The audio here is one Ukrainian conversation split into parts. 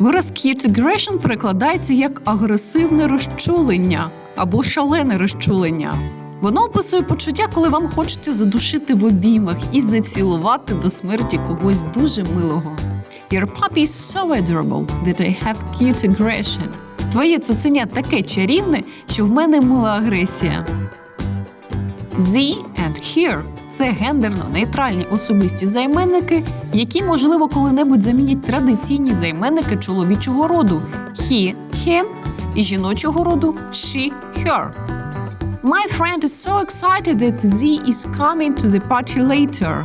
Вираз cute aggression перекладається як агресивне розчулення або шалене розчулення. Воно описує почуття, коли вам хочеться задушити в обіймах і зацілувати до смерті когось дуже милого. Your puppy is so adorable that I have cute aggression. Твоє цуценя таке чарівне, що в мене мила агресія. The and here – це гендерно-нейтральні особисті займенники, які, можливо, коли-небудь замінять традиційні займенники чоловічого роду he, him і жіночого роду she, her. My friend is so excited that Z is coming to the party later.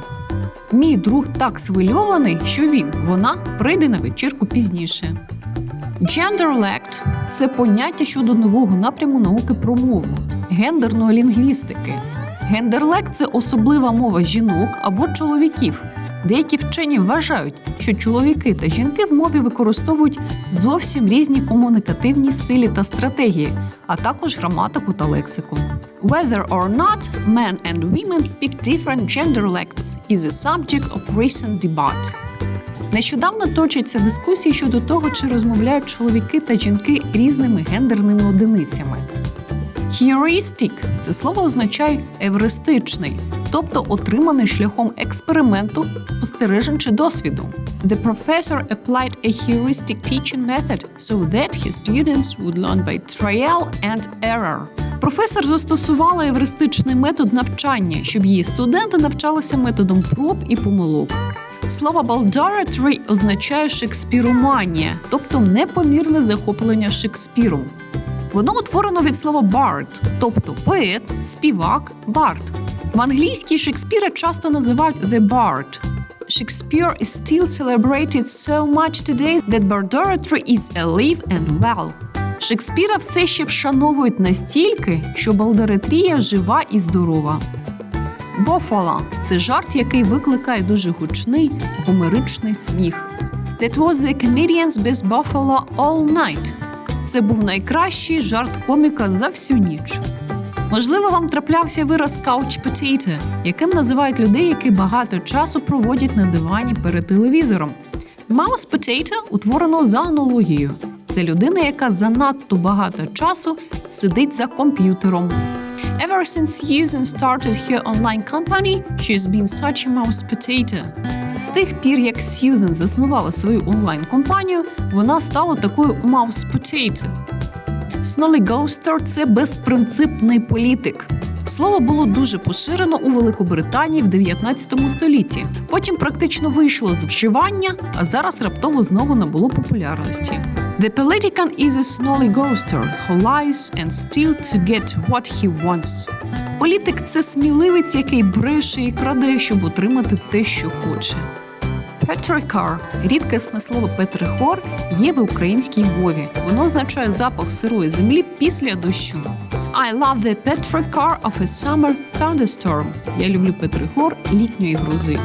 Мій друг так свильований, що він, вона прийде на вечірку пізніше. Genderlect – це поняття щодо нового напряму науки про мову гендерної лінгвістики. Гендерлект це особлива мова жінок або чоловіків. Деякі вчені вважають, що чоловіки та жінки в мові використовують зовсім різні комунікативні стилі та стратегії, а також граматику та лексику. Whether or not men and women speak different genderlects is a subject of recent debate. Нещодавно точаться дискусії щодо того, чи розмовляють чоловіки та жінки різними гендерними одиницями. Heuristic – це слово означає евристичний, тобто отриманий шляхом експерименту, спостережень чи досвіду. The professor applied a heuristic teaching method so that his students would learn by trial and error. Професор застосувала евристичний метод навчання, щоб її студенти навчалися методом проб і помилок. Слово «baldoratry» означає шекспіруманія, тобто непомірне захоплення Шекспіром. Воно утворено від слова bard, тобто поет, співак, бард. В англійській Шекспіра часто називають the bard. Shakespeare is still celebrated so much today that bardoratry is alive and well. Шекспіра все ще вшановують настільки, що балдеретрія жива і здорова. Бофала це жарт, який викликає дуже гучний гомеричний сміх. That was the comedian's best buffalo all night. Це був найкращий жарт коміка за всю ніч. Можливо, вам траплявся вираз couch potato, яким називають людей, які багато часу проводять на дивані перед телевізором. Mouse potato утворено за аналогією. Це людина, яка занадто багато часу сидить за комп'ютером. Ever since Susan started her online company, she's been such a mouse potato. З тих пір, як Сьюзен заснувала свою онлайн-компанію, вона стала такою mouse potato. Снолігоустер – це безпринципний політик. Слово було дуже поширено у Великобританії в 19 столітті. Потім практично вийшло з вживання, а зараз раптово знову набуло популярності. The politician is a snollygoaster who lies and steals to get what he wants. Політик це сміливець, який бреше і краде, щоб отримати те, що хоче. Петрикар – рідкісне слово петрихор є в українській мові. Воно означає запах сирої землі після дощу. I love the petrichor of a summer thunderstorm. Я люблю петрихор літньої грози.